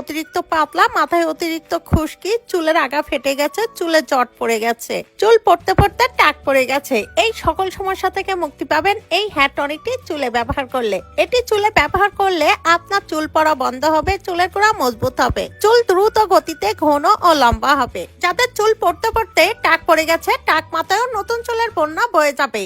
অতিরিক্ত পাতলা, মাথায় অতিরিক্ত খুশকি, চুলের আগা ফেটে গেছে, চুলে জট পড়ে গেছে, চুল পড়তে পড়তে টাক পড়ে গেছে। এই সকল সমস্যা থেকে মুক্তি পাবেন এই হেয়ার টনিকটি চুলে ব্যবহার করলে। এটি চুলে ব্যবহার করলে আপনার চুল পড়া বন্ধ হবে, চুলের গোড়া মজবুত হবে, চুল দ্রুত গতিতে ঘন ও লম্বা হবে। যাদের চুল পড়তে পড়তে টাক পড়ে গেছে, টাক মাথায়ও নতুন চুলের বন্যা বয়ে যাবে।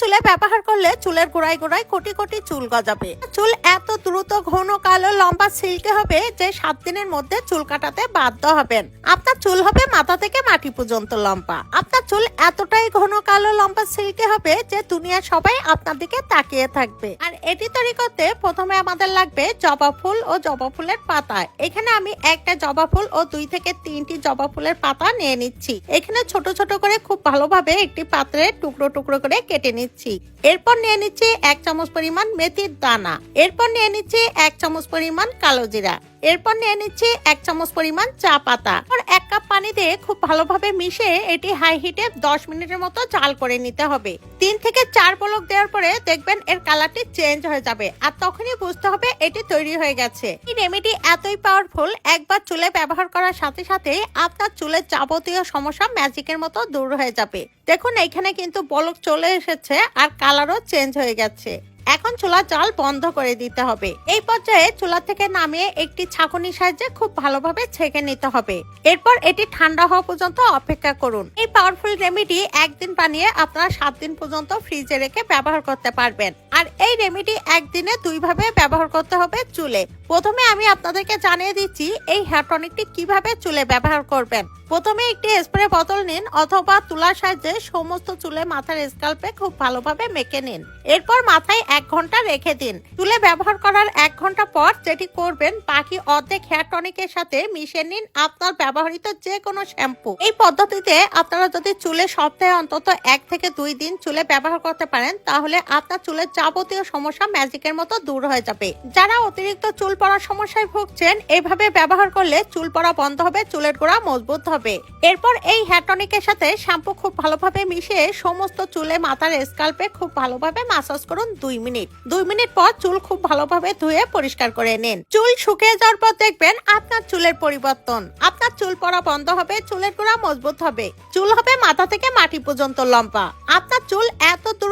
চুলে ব্যবহার করলে চুলের গোড়ায় গোড়ায় কোটি কোটি চুল গজাবে। চুল এত দ্রুত, ঘন, কালো, লম্বা সিল্কে হবে যে সাত দিনের মধ্যে চুল কাটাতে বাধ্য হবেন। আপনার চুল হবে মাথা থেকে মাটি পর্যন্ত লম্বা। আপনার চুল এতটাই ঘন, কালো, লম্বা সিল্কে হবে যে দুনিয়ার সবাই আপনার দিকে তাকিয়ে থাকবে। আর এটি তৈরি করতে প্রথমে আমাদের লাগবে জবা ফুল ও জবা ফুলের পাতা। এখানে আমি একটা জবা ফুল ও দুই থেকে তিনটি জবা ফুলের পাতা নিয়ে নিচ্ছি। এখানে ছোট ছোট করে খুব ভালোভাবে একটি পাত্রে টুকরো টুকরো করে কেটে নিচ্ছি। এরপর নিয়ে নিচ্ছি এক চামচ পরিমাণ মেথির দানা। এরপর নিয়ে নিচ্ছি এক চামচ পরিমাণ কালো জিরা। এরপর নিয়ে নিচ্ছি এক চামচ পরিমাণ চা পাতা। আর এক কাপ পানি দিয়ে খুব ভালোভাবে মিশে এটি হাই হিটে দশ মিনিটের মতো চাল করে নিতে হবে। তিন থেকে চার পলক দেওয়ার পরে দেখবেন এর কালারটি চেঞ্জ হয়ে যাবে আর তখনই বুঝতে হবে এটি তৈরি হয়ে গেছে। এই রেমেডি এতই পাওয়ারফুল একবার চুলে ব্যবহার করার সাথে সাথে আপনার চুলের যাবতীয় সমস্যা ম্যাজিকের মতো দূর হয়ে যাবে। দেখুন, এখানে কিন্তু বলক চলে এসেছে আর কালারও চেঞ্জ হয়ে গেছে। এখন চুলার জল বন্ধ করে দিতে হবে। এই পর্যায়ে চুলা থেকে নামিয়ে একটি ছাঁকুনির সাহায্যে খুব ভালোভাবে ছেঁকে নিতে হবে। এরপর এটি ঠান্ডা হওয়া পর্যন্ত অপেক্ষা করুন। এই পাওয়ারফুল রেমেডি একদিন বানিয়ে আপনারা সাত দিন পর্যন্ত ফ্রিজে রেখে ব্যবহার করতে পারবেন। আর এই রেমেডি একদিনে দুই ভাবে ব্যবহার করতে হবে চুলে। প্রথমে আমি আপনাদেরকে জানিয়ে দিচ্ছি এই হেয়ার টনিকটি কীভাবে চুলে ব্যবহার করবেন। প্রথমে একটি স্প্রে বোতল নিন অথবা তুলার সাহায্যে সমস্ত চুলে মাথার স্কাল্পে খুব ভালোভাবে মেখে নিন। এরপর মাথায় এক ঘণ্টা রেখে দিন। চুলে ব্যবহার করার এক ঘণ্টা পর যেটি করবেন, বাকি অর্ধেক হেয়ার টনিকের সাথে মিশিয়ে নিন আপনার ব্যবহৃত যে কোনো শ্যাম্পু। এই পদ্ধতিতে আপনারা যদি চুলে সপ্তাহে অন্তত এক থেকে দুই দিন চুলে ব্যবহার করতে পারেন, তাহলে আপনার চুলের যাবতীয় সমস্যা ম্যাজিকের মতো দূর হয়ে যাবে। যারা অতিরিক্ত চুল পড়ার সমস্যায় ভুগছেন, এভাবে ব্যবহার করলে চুল পড়া বন্ধ হবে, চুলের গোড়া মজবুত হবে। এরপর এই হ্যাটনিক টনিকের সাথে শ্যাম্পু খুব ভালোভাবে মিশিয়ে সমস্ত চুলে মাথার স্কাল্পে খুব ভালোভাবে মাসাজ করুন দুই মিনিট। দুই মিনিট পর চুল খুব ভালোভাবে ধুয়ে পরিষ্কার করে নিন। চুল শুকিয়ে যাওয়ার পর দেখবেন আপনার চুলের পরিবর্তন। আপনার চুল পড়া বন্ধ হবে, চুলের গোড়া মজবুত হবে। চুল হবে মাথা থেকে মাটি পর্যন্ত লম্বা। আপনার চুল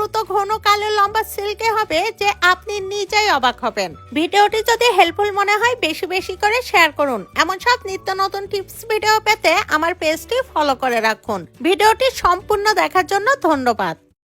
দ্রুত ঘন কালো লম্বা সিল্কে হবে যে আপনি নিজেই অবাক হবেন। ভিডিওটি যদি হেল্পফুল মনে হয়, বেশি বেশি করে শেয়ার করুন। এমন সব নিত্য নতুন টিপস ভিডিও পেতে আমার পেজটি ফলো করে রাখুন। ভিডিওটি সম্পূর্ণ দেখার জন্য ধন্যবাদ।